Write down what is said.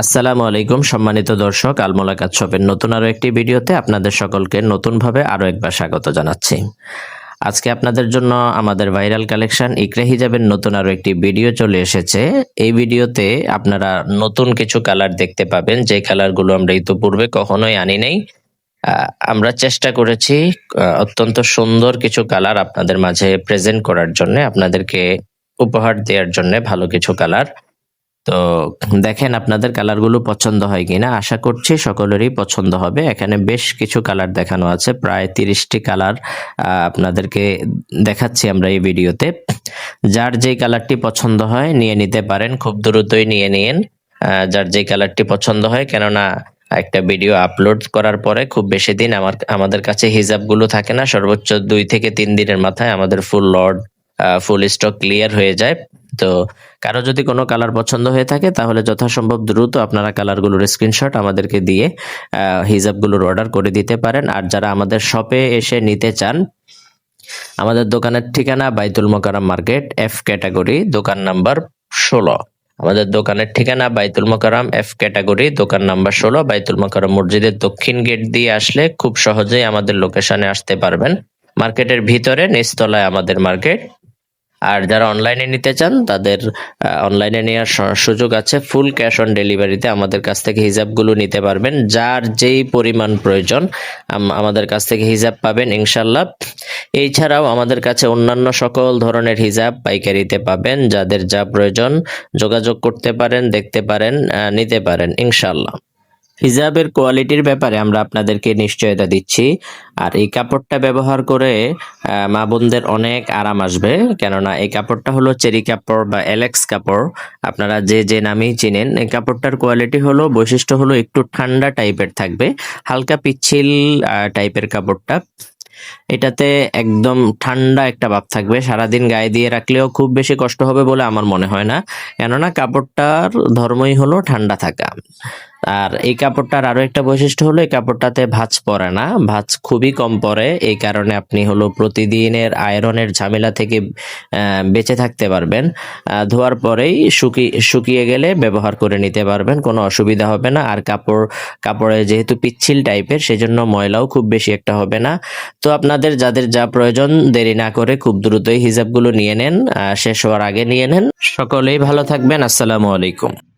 আসসালামু আলাইকুম, সম্মানিত দর্শক, আলমোলাকাত শপের নতুন আরও একটি ভিডিওতে আপনাদের সকলকে নতুনভাবে আরও একবার স্বাগত জানাচ্ছি। আজকে আপনাদের জন্য আমাদের ভাইরাল কালেকশন ইকরা হিজাবের নতুন আরও একটি ভিডিও চলে এসেছে। এই ভিডিওতে আপনারা নতুন কিছু কালার দেখতে পাবেন, যে কালারগুলো আমরা ইতিপূর্বে কখনোই আনি নাই। আমরা চেষ্টা করেছি অত্যন্ত সুন্দর কিছু কালার আপনাদের মাঝে প্রেজেন্ট করার জন্য, আপনাদেরকে উপহার দেওয়ার জন্য ভালো কিছু কালার। তো দেখেন আপনাদের কালারগুলো পছন্দ হয় কিনা, আশা করছি সকলেরই পছন্দ হবে। এখানে বেশ কিছু কালার দেখানো আছে, প্রায় তিরিশটি কালার আপনাদেরকে দেখাচ্ছি আমরা এই ভিডিওতে। যার যে কালারটি পছন্দ হয় নিয়ে নিতে পারেন, খুব দ্রুতই নিয়ে নিন। যার যে কালারটি পছন্দ হয়, কেননা একটা ভিডিও আপলোড করার পরে খুব বেশি দিন আমার, আমাদের কাছে হিজাবগুলো থাকে না, সর্বোচ্চ দুই থেকে তিন দিনের মাথায় আমাদের full load full stock clear হয়ে যায়। তো কারও যদি কোনো কালার পছন্দ হয়ে থাকে, তাহলে যথাসম্ভব দ্রুত আপনারা কালারগুলোর স্ক্রিনশট আমাদেরকে দিয়ে হিজাবগুলোর অর্ডার করে দিতে পারেন। আর যারা আমাদের শপে এসে নিতে চান, আমাদের দোকানের ঠিকানা Baitul Mukarram market F category দোকান নাম্বার ষোলো। আমাদের দোকানের ঠিকানা বাইতুল মোকারম এফ ক্যাটাগরি দোকান নাম্বার ষোলো। বাইতুল মোকারম মসজিদের দক্ষিণ গেট দিয়ে আসলে খুব সহজেই আমাদের লোকেশনে আসতে পারবেন। মার্কেটের ভিতরে, নিচতলায় আমাদের মার্কেট। আর যারা অনলাইনে নিতে চান, তাদের অনলাইনে নেওয়ার সুযোগ আছে। ফুল ক্যাশ অন ডেলিভারিতে আমাদের কাছ থেকে হিজাবগুলো নিতে পারবেন। যার যেই পরিমাণ প্রয়োজন, আম- আমাদের কাছ থেকে হিজাব পাবেন ইনশাল্লাহ এছাড়াও আমাদের কাছে অন্যান্য সকল ধরনের হিজাব পাইকারিতে পাবেন, যাদের যা প্রয়োজন যোগাযোগ করতে পারেন, দেখতে পারেন নিতে পারেন ইনশাল্লাহ হিজাবের কোয়ালিটির ব্যাপারে আমরা আপনাদেরকে নিশ্চয়তা দিচ্ছি। আর এই কাপড়টা ব্যবহার করে মা বোনদের অনেক আরাম আসবে। কেননা এই কাপড়টা হলো চেরি কাপড় বা এলেক্স কাপড়। আপনারা যে যে নামেই চিনেন, এই কাপড়টার কোয়ালিটি হলো, বৈশিষ্ট্য হলো একটু ঠান্ডা টাইপের থাকবে, হালকা পিচ্ছিল টাইপের কাপড়টা। এটাতে একদম ঠান্ডা একটা ভাব থাকবে। সারাদিন গায়ে দিয়ে রাখলেও খুব বেশি কষ্ট হবে বলে আমার মনে হয় না। কেননা কাপড়টার ধর্মই হলো ঠান্ডা থাকা। আর এই কাপড়টার আরও একটা বৈশিষ্ট্য হলো, এই কাপড়টাতে ভাঁজ পড়ে না। ভাঁজ খুবই কম পড়ে, এই কারণে আপনি হলো প্রতিদিনের আয়রনের ঝামেলা থেকে বেঁচে থাকতে পারবেন। ধোয়ার পরেই শুকিয়ে শুকিয়ে গেলে ব্যবহার করে নিতে পারবেন, কোনো অসুবিধা হবে না। আর কাপড়, কাপড়ে যেহেতু পিচ্ছিল টাইপের, সেজন্য ময়লাও খুব বেশি একটা হবে না। তো আপনাদের যাদের যা প্রয়োজন, দেরি না করে খুব দ্রুতই হিজাবগুলো নিয়ে নেন শেষ হওয়ার আগে নিয়ে নেন। সকলেই ভালো থাকবেন, আসসালামু আলাইকুম।